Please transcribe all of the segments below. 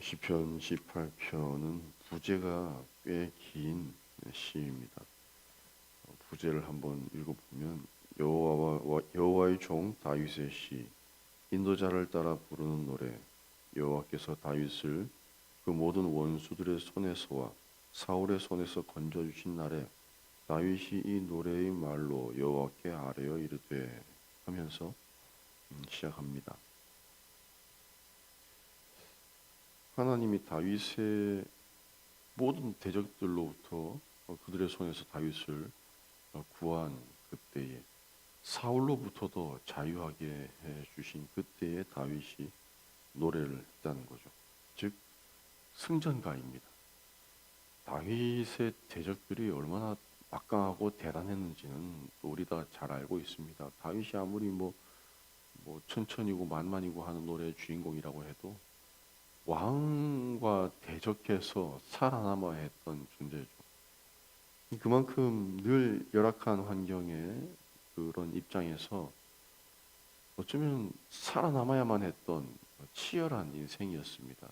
시편 18편은 부제가 꽤 긴 시입니다. 어, 부제를 한번 읽어보면 여호와와 여호와의 종 다윗의 시 인도자를 따라 부르는 노래 여호와께서 다윗을 그 모든 원수들의 손에서와 사울의 손에서 건져 주신 날에 다윗이 이 노래의 말로 여호와께 아뢰어 이르되 하면서 음, 시작합니다. 하나님이 다윗의 모든 대적들로부터 어, 그들의 손에서 다윗을 어, 구한 그때에 사울로부터도 자유하게 해 주신 그때의 다윗이 노래를 했다는 거죠. 즉 승전가입니다. 다윗의 대적들이 얼마나 막강하고 대단했는지는 또 우리 다 잘 알고 있습니다. 다윗이 아무리 뭐, 뭐 천천히고 만만이고 하는 노래의 주인공이라고 해도 왕과 대적해서 살아남아야 했던 존재죠. 그만큼 늘 열악한 환경에 그런 입장에서 어쩌면 살아남아야만 했던 치열한 인생이었습니다.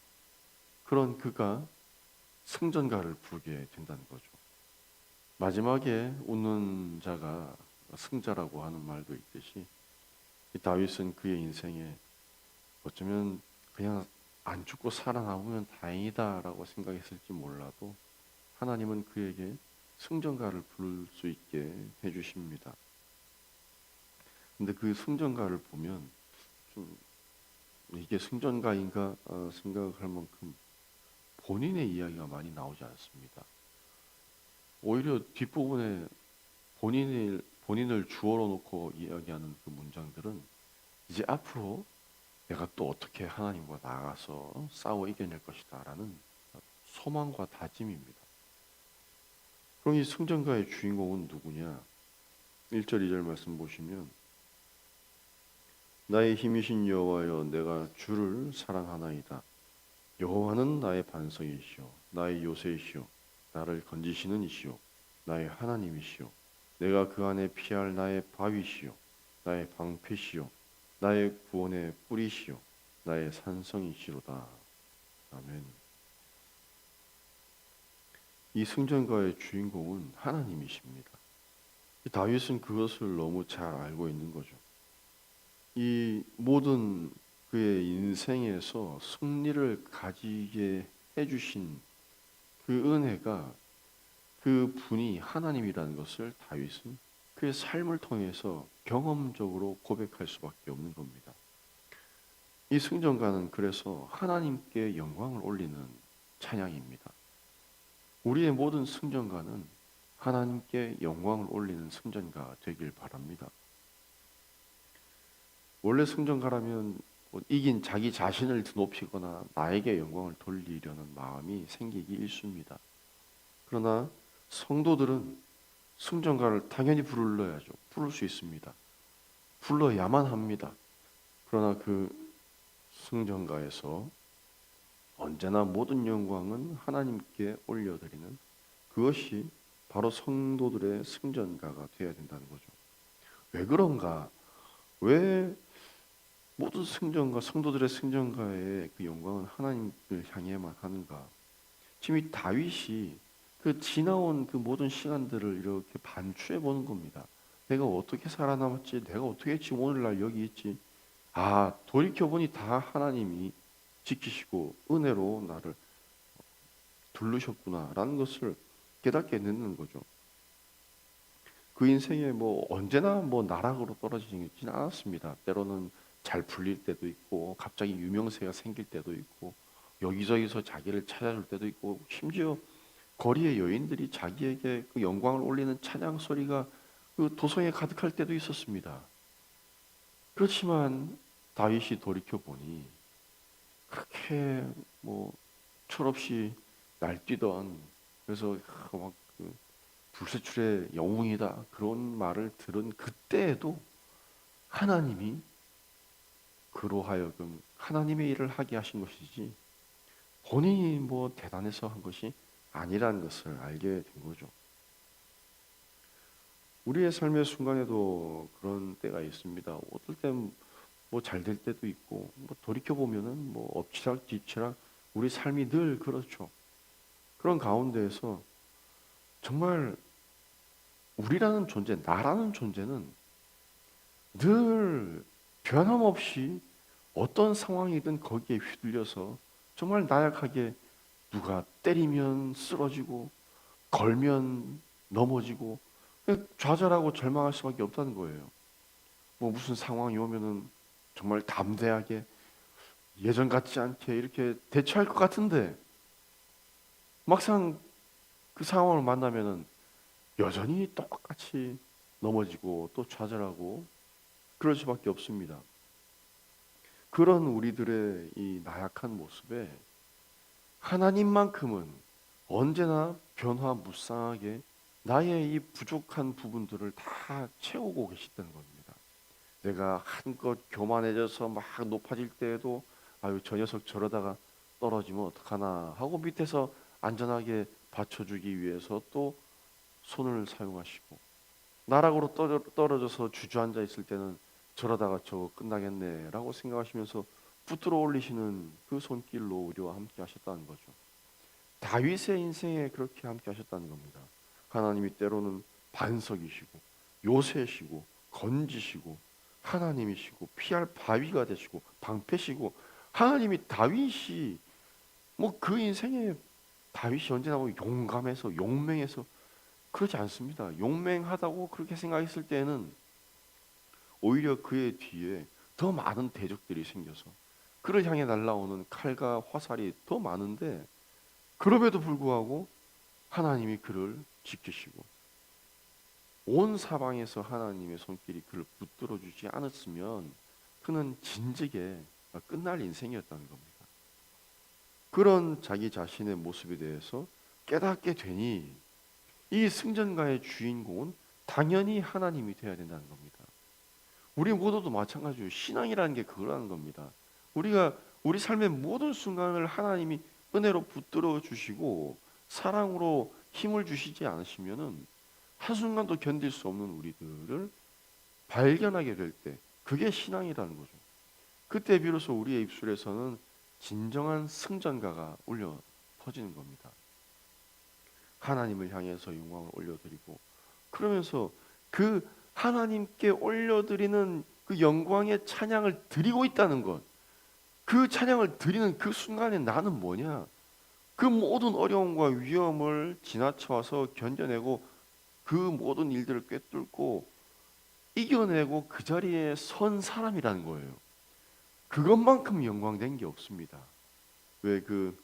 그런 그가 승전가를 부르게 된다는 거죠. 마지막에 웃는 자가 승자라고 하는 말도 있듯이 이 다윗은 그의 인생에 어쩌면 그냥 안 죽고 살아남으면 다행이다라고 생각했을지 몰라도 하나님은 그에게 승전가를 부를 수 있게 해주십니다. 근데 그 승전가를 보면 좀 이게 승전가인가 어, 생각할 만큼 본인의 이야기가 많이 나오지 않습니다. 오히려 뒷부분에 본인을 본인을 주어로 놓고 이야기하는 그 문장들은 이제 앞으로 내가 또 어떻게 하나님과 나아가서 싸워 이겨낼 것이다라는 소망과 다짐입니다. 그럼 이 승전가의 주인공은 누구냐? 1절 2절 말씀 보시면 나의 힘이신 여호와여 내가 주를 사랑하나이다. 여호와는 나의 반석이시오 나의 요새이시오 나를 건지시는 이시오 나의 하나님이시오 내가 그 안에 피할 나의 바위시오 나의 방패시오 나의 구원의 뿌리시오 나의 산성이시로다. 아멘. 이 승전가의 주인공은 하나님이십니다. 이 다윗은 그것을 너무 잘 알고 있는 거죠. 이 모든 그의 인생에서 승리를 가지게 해주신 그 은혜가 그 분이 하나님이라는 것을 다윗은 그의 삶을 통해서 경험적으로 고백할 수밖에 없는 겁니다. 이 승전가는 그래서 하나님께 영광을 올리는 찬양입니다. 우리의 모든 승전가는 하나님께 영광을 올리는 승전가 되길 바랍니다. 원래 승전가라면 뭐 이긴 자기 자신을 드높이거나 나에게 영광을 돌리려는 마음이 생기기 일쑤입니다. 그러나 성도들은 승전가를 당연히 불러야죠. 부를 수 있습니다. 불러야만 합니다. 그러나 그 승전가에서 언제나 모든 영광은 하나님께 올려드리는 그것이 바로 성도들의 승전가가 되어야 된다는 거죠. 왜 그런가? 왜 모든 승전가, 성도들의 승전가의 그 영광은 하나님을 향해만 하는가? 지금 이 다윗이 그 지나온 그 모든 시간들을 이렇게 반추해 보는 겁니다. 내가 어떻게 살아남았지? 내가 어떻게 지금 오늘날 여기 있지? 아, 돌이켜보니 다 하나님이 지키시고 은혜로 나를 두르셨구나라는 것을 깨닫게 되는 거죠. 그 인생에 뭐 언제나 뭐 나락으로 떨어지지는 않았습니다. 때로는 잘 풀릴 때도 있고 갑자기 유명세가 생길 때도 있고 여기저기서 자기를 찾아줄 때도 있고 심지어 거리의 여인들이 자기에게 그 영광을 올리는 찬양 소리가 그 도성에 가득할 때도 있었습니다. 그렇지만 다윗이 돌이켜 보니 그렇게 뭐 철없이 날뛰던 그래서 막 그 불세출의 영웅이다 그런 말을 들은 그때에도 하나님이 그로 하여금 하나님의 일을 하게 하신 것이지 본인이 뭐 대단해서 한 것이 아니라는 것을 알게 된 거죠. 우리의 삶의 순간에도 그런 때가 있습니다. 어떨 땐 뭐 잘 될 때도 있고 뭐 돌이켜 보면은 뭐 엎치락 뒤치락 우리 삶이 늘 그렇죠. 그런 가운데에서 정말 우리라는 존재, 나라는 존재는 늘 변함없이 어떤 상황이든 거기에 휘둘려서 정말 나약하게 누가 때리면 쓰러지고 걸면 넘어지고 좌절하고 절망할 수밖에 없다는 거예요. 뭐 무슨 상황이 오면은 정말 담대하게 예전 같지 않게 이렇게 대처할 것 같은데 막상 그 상황을 만나면은 여전히 똑같이 넘어지고 또 좌절하고 그럴 수밖에 없습니다. 그런 우리들의 이 나약한 모습에 하나님만큼은 언제나 변화무쌍하게 나의 이 부족한 부분들을 다 채우고 계시다는 겁니다. 내가 한껏 교만해져서 막 높아질 때에도 아유 저 녀석 저러다가 떨어지면 어떡하나 하고 밑에서 안전하게 받쳐주기 위해서 또 손을 사용하시고 나락으로 떨어- 떨어져서 주저앉아 있을 때는 저러다가 저거 끝나겠네라고 생각하시면서 붙들어 올리시는 그 손길로 우리와 함께 하셨다는 거죠. 다윗의 인생에 그렇게 함께 하셨다는 겁니다. 하나님이 때로는 반석이시고 요새시고 건지시고 하나님이시고 피할 바위가 되시고 방패시고 하나님이 다윗이 뭐 그 인생에 다윗이 언제나 뭐 용감해서 용맹해서 그렇지 않습니다. 용맹하다고 그렇게 생각했을 때는 오히려 그의 뒤에 더 많은 대적들이 생겨서 그를 향해 날라오는 칼과 화살이 더 많은데 그럼에도 불구하고 하나님이 그를 지키시고 온 사방에서 하나님의 손길이 그를 붙들어 주지 않았으면 그는 진즉에 끝날 인생이었다는 겁니다. 그런 자기 자신의 모습에 대해서 깨닫게 되니 이 승전가의 주인공은 당연히 하나님이 되어야 된다는 겁니다. 우리 모두도 마찬가지로 신앙이라는 게 그거라는 겁니다. 우리가 우리 삶의 모든 순간을 하나님이 은혜로 붙들어 주시고 사랑으로 힘을 주시지 않으시면은 한순간도 견딜 수 없는 우리들을 발견하게 될 때 그게 신앙이라는 거죠. 그때 비로소 우리의 입술에서는 진정한 승전가가 울려 퍼지는 겁니다. 하나님을 향해서 영광을 올려드리고 그러면서 그 하나님께 올려드리는 그 영광의 찬양을 드리고 있다는 것. 그 찬양을 드리는 그 순간에 나는 뭐냐? 그 모든 어려움과 위험을 지나쳐와서 견뎌내고 그 모든 일들을 꿰뚫고 이겨내고 그 자리에 선 사람이라는 거예요. 그것만큼 영광된 게 없습니다. 왜 그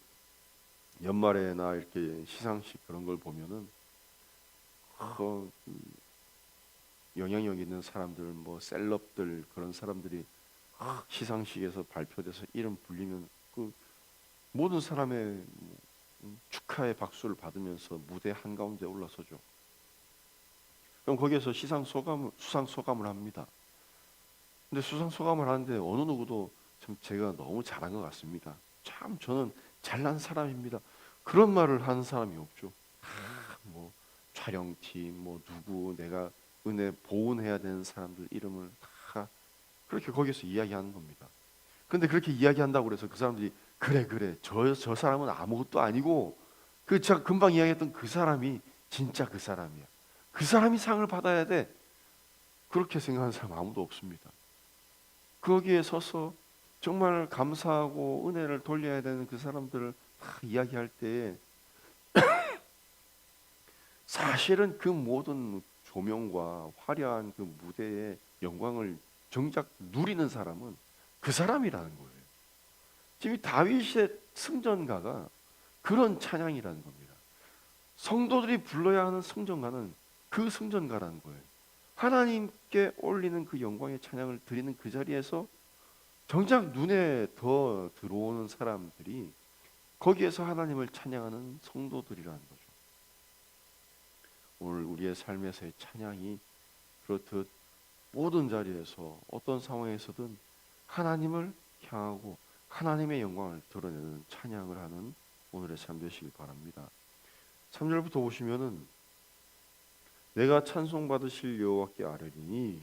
연말에나 이렇게 시상식 그런 걸 보면은 어, 그 영향력 있는 사람들, 뭐 셀럽들 그런 사람들이 시상식에서 발표돼서 이름 불리면 그 모든 사람의 축하의 박수를 받으면서 무대 한 가운데 올라서죠. 그럼 거기에서 시상 소감, 수상 소감을 합니다. 근데 수상 소감을 하는데 어느 누구도 참 제가 너무 잘한 것 같습니다. 참 저는 잘난 사람입니다. 그런 말을 하는 사람이 없죠. 아, 뭐 촬영팀, 뭐 누구 내가 은혜 보온해야 되는 사람들 이름을 다 그렇게 거기서 이야기하는 겁니다. 근데 그렇게 이야기한다고 그래서 그 사람들이 그래 그래 저 저 사람은 아무것도 아니고 그 제가 금방 이야기했던 그 사람이 진짜 그 사람이야. 그 사람이 상을 받아야 돼. 그렇게 생각하는 사람 아무도 없습니다. 거기에 서서 정말 감사하고 은혜를 돌려야 되는 그 사람들을 다 이야기할 때에 사실은 그 모든 조명과 화려한 그 무대의 영광을 정작 누리는 사람은 그 사람이라는 거예요. 지금 이 다윗의 승전가가 그런 찬양이라는 겁니다. 성도들이 불러야 하는 승전가는 그 승전가라는 거예요. 하나님께 올리는 그 영광의 찬양을 드리는 그 자리에서 정작 눈에 더 들어오는 사람들이 거기에서 하나님을 찬양하는 성도들이라는 거죠. 오늘 우리의 삶에서의 찬양이 그렇듯 모든 자리에서 어떤 상황에서든 하나님을 향하고 하나님의 영광을 드러내는 찬양을 하는 오늘의 삶 되시길 바랍니다. 3절부터 보시면은 내가 찬송 받으실 여호와께 아뢰리니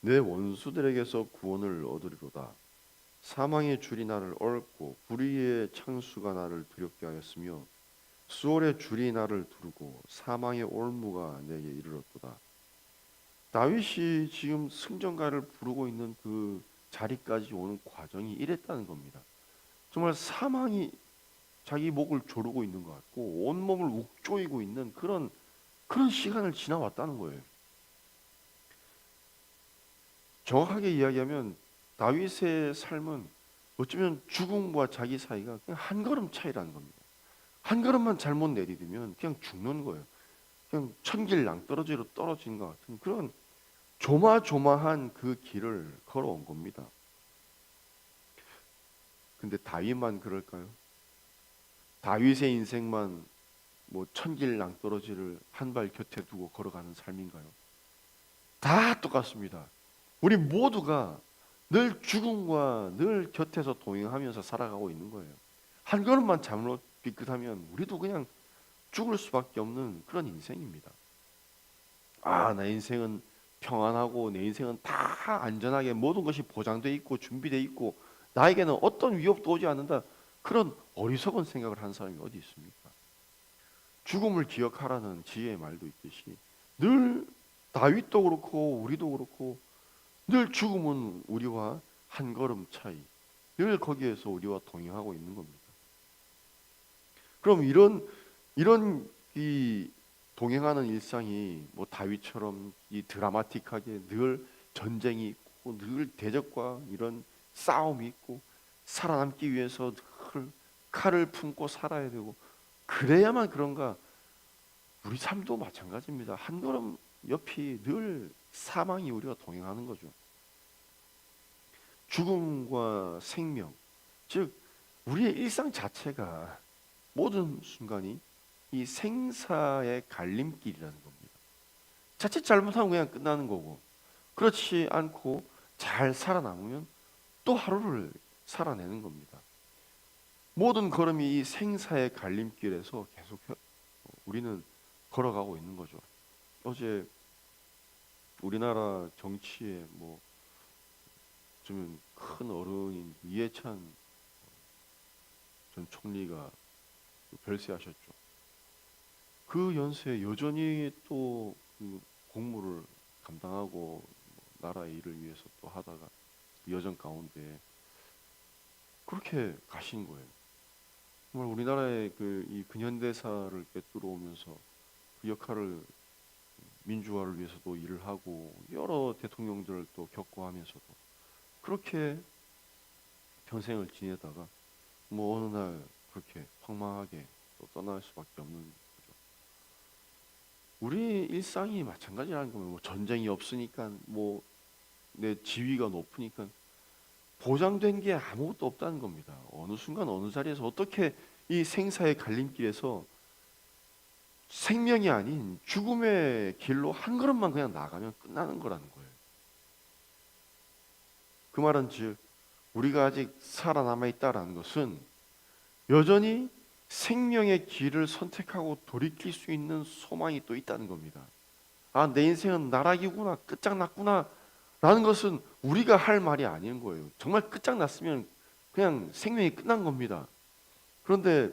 내 원수들에게서 구원을 얻으리로다. 사망의 줄이 나를 얽고 불의의 창수가 나를 두렵게 하였으며 수월의 줄이 나를 두르고 사망의 올무가 내게 이르렀도다. 다윗이 지금 승전가를 부르고 있는 그 자리까지 오는 과정이 이랬다는 겁니다. 정말 사망이 자기 목을 조르고 있는 것 같고 온 몸을 욱조이고 있는 그런 그런 시간을 지나왔다는 거예요. 정확하게 이야기하면 다윗의 삶은 어쩌면 죽음과 자기 사이가 그냥 한 걸음 차이라는 겁니다. 한 걸음만 잘못 내디디면 그냥 죽는 거예요. 그냥 천길 낭떠러지로 떨어진 것 같은 그런 조마조마한 그 길을 걸어온 겁니다. 근데 다윗만 그럴까요? 다윗의 인생만 뭐 천길 낭떠러지를 한 발 곁에 두고 걸어가는 삶인가요? 다 똑같습니다. 우리 모두가 늘 죽음과 늘 곁에서 동행하면서 살아가고 있는 거예요. 한 걸음만 잘못 삐끗하면 우리도 그냥 죽을 수밖에 없는 그런 인생입니다. 아, 내 인생은 평안하고 내 인생은 다 안전하게 모든 것이 보장돼 있고 준비돼 있고 나에게는 어떤 위협도 오지 않는다. 그런 어리석은 생각을 하는 사람이 어디 있습니까? 죽음을 기억하라는 지혜의 말도 있듯이 늘 다윗도 그렇고 우리도 그렇고 늘 죽음은 우리와 한 걸음 차이, 늘 거기에서 우리와 동행하고 있는 겁니다. 그럼 이런 이런 이 동행하는 일상이 뭐 다윗처럼 이 드라마틱하게 늘 전쟁이 있고 늘 대적과 이런 싸움이 있고 살아남기 위해서 늘 칼을 품고 살아야 되고 그래야만 그런가 우리 삶도 마찬가지입니다. 한 걸음 옆이 늘 사망이 우리가 동행하는 거죠. 죽음과 생명, 즉 우리의 일상 자체가 모든 순간이 이 생사의 갈림길이라는 겁니다. 자칫 잘못하면 그냥 끝나는 거고, 그렇지 않고 잘 살아남으면 또 하루를 살아내는 겁니다. 모든 걸음이 이 생사의 갈림길에서 계속 우리는 걸어가고 있는 거죠. 어제 우리나라 정치에 뭐 좀 큰 어른인 이해찬 전 총리가 별세하셨죠. 그 연세에 여전히 또 그 공무를 감당하고 뭐 나라의 일을 위해서 또 하다가 여정 가운데 그렇게 가신 거예요. 정말 우리나라의 그 이 근현대사를 꿰뚫어 오면서 그 역할을 민주화를 위해서도 일을 하고 여러 대통령들을 또 겪고 하면서도 그렇게 평생을 지내다가 뭐 어느 날 그렇게 황망하게 또 떠날 수밖에 없는. 우리 일상이 마찬가지라는 거면 뭐 전쟁이 없으니까 뭐 내 지위가 높으니까 보장된 게 아무것도 없다는 겁니다. 어느 순간 어느 자리에서 어떻게 이 생사의 갈림길에서 생명이 아닌 죽음의 길로 한 걸음만 그냥 나가면 끝나는 거라는 거예요. 그 말은 즉 우리가 아직 살아남아 있다라는 것은 여전히 생명의 길을 선택하고 돌이킬 수 있는 소망이 또 있다는 겁니다. 아, 내 인생은 나락이구나, 끝장났구나, 라는 것은 우리가 할 말이 아닌 거예요. 정말 끝장났으면 그냥 생명이 끝난 겁니다. 그런데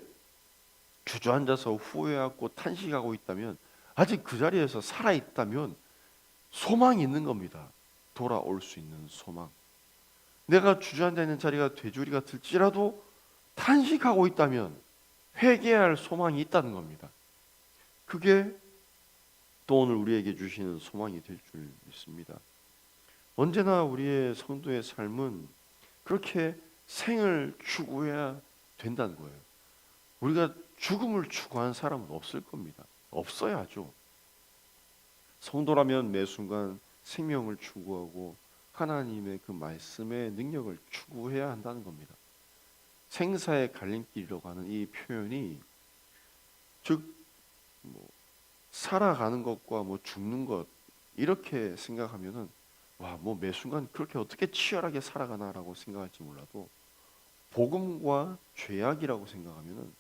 주저앉아서 후회하고 탄식하고 있다면 아직 그 자리에서 살아 있다면 소망이 있는 겁니다. 돌아올 수 있는 소망. 내가 주저앉아 있는 자리가 되주리 같을지라도 탄식하고 있다면 회개할 소망이 있다는 겁니다. 그게 또 오늘 우리에게 주시는 소망이 될 줄 믿습니다. 언제나 우리의 성도의 삶은 그렇게 생을 추구해야 된다는 거예요. 우리가 죽음을 추구하는 사람은 없을 겁니다. 없어야죠. 성도라면 매 순간 생명을 추구하고 하나님의 그 말씀의 능력을 추구해야 한다는 겁니다. 생사의 갈림길이라고 하는 이 표현이 즉 뭐 살아가는 것과 뭐 죽는 것 이렇게 생각하면은 와 뭐 매 순간 그렇게 어떻게 치열하게 살아가나라고 생각할지 몰라도 복음과 죄악이라고 생각하면은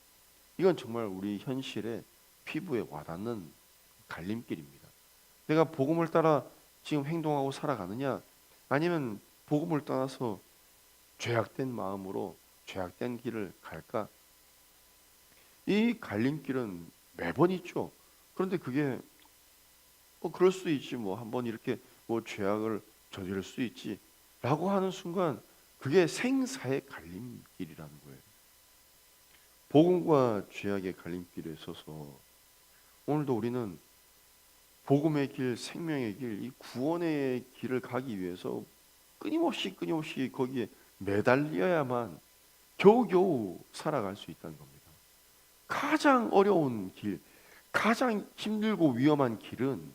이건 정말 우리 현실에 피부에 와닿는 갈림길입니다. 내가 복음을 따라 지금 행동하고 살아가느냐 아니면 복음을 떠나서 죄악된 마음으로 죄악된 길을 갈까? 이 갈림길은 매번 있죠. 그런데 그게 뭐 그럴 수 있지 뭐 한번 이렇게 뭐 죄악을 저지를 수 있지라고 하는 순간 그게 생사의 갈림길이라는 거예요. 복음과 죄악의 갈림길에 서서 오늘도 우리는 복음의 길, 생명의 길, 이 구원의 길을 가기 위해서 끊임없이 끊임없이 거기에 매달려야만 겨우겨우 살아갈 수 있다는 겁니다. 가장 어려운 길, 가장 힘들고 위험한 길은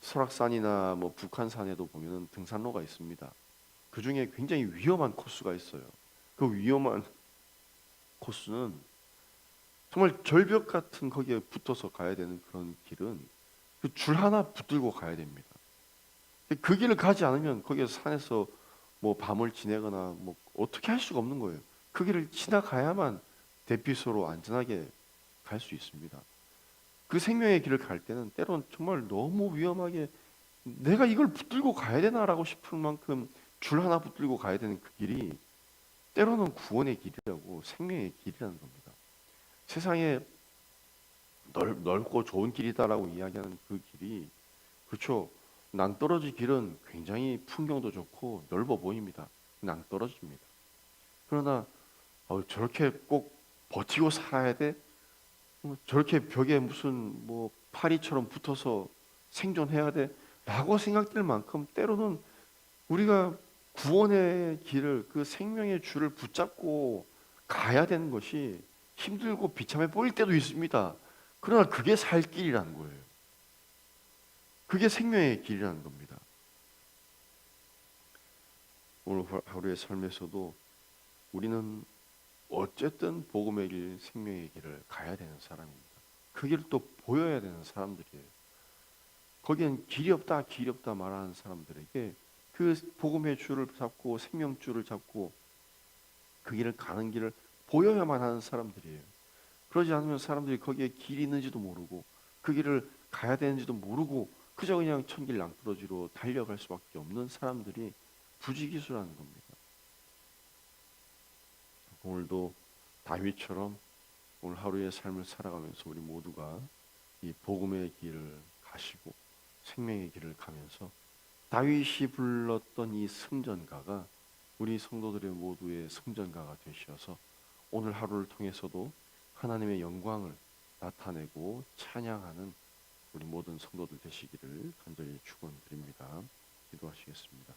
설악산이나 뭐 북한산에도 보면은 등산로가 있습니다. 그 중에 굉장히 위험한 코스가 있어요. 그 위험한 코스는 정말 절벽 같은 거기에 붙어서 가야 되는 그런 길은 그 줄 하나 붙들고 가야 됩니다. 그 길을 가지 않으면 거기서 산에서 뭐 밤을 지내거나 뭐 어떻게 할 수가 없는 거예요. 그 길을 지나가야만 대피소로 안전하게 갈 수 있습니다. 그 생명의 길을 갈 때는 때로는 정말 너무 위험하게 내가 이걸 붙들고 가야 되나라고 싶을 만큼 줄 하나 붙들고 가야 되는 그 길이 때로는 구원의 길이라고 생명의 길이라는 겁니다. 세상에 넓, 넓고 좋은 길이다라고 이야기하는 그 길이 그렇죠. 낭떠러지 길은 굉장히 풍경도 좋고 넓어 보입니다. 낭떠러지입니다. 그러나 어, 저렇게 꼭 버티고 살아야 돼? 어, 저렇게 벽에 무슨 뭐 파리처럼 붙어서 생존해야 돼? 라고 생각될 만큼 때로는 우리가 구원의 길을 그 생명의 줄을 붙잡고 가야 되는 것이 힘들고 비참해 보일 때도 있습니다. 그러나 그게 살 길이라는 거예요. 그게 생명의 길이라는 겁니다. 오늘 하루의 삶에서도 우리는 어쨌든 복음의 길, 생명의 길을 가야 되는 사람입니다. 그 길을 또 보여야 되는 사람들이에요. 거기엔 길이 없다, 길이 없다 말하는 사람들에게 그 복음의 줄을 잡고 생명 줄을 잡고 그 길을 가는 길을 보여야만 하는 사람들이에요. 그러지 않으면 사람들이 거기에 길이 있는지도 모르고 그 길을 가야 되는지도 모르고 그저 그냥 천길 낭떠러지로 달려갈 수밖에 없는 사람들이 부지기수라는 겁니다. 오늘도 다윗처럼 오늘 하루의 삶을 살아가면서 우리 모두가 이 복음의 길을 가시고 생명의 길을 가면서 다윗이 불렀던 이 승전가가 우리 성도들의 모두의 승전가가 되셔서 오늘 하루를 통해서도 하나님의 영광을 나타내고 찬양하는 우리 모든 성도들 되시기를 간절히 축원드립니다. 기도하시겠습니다.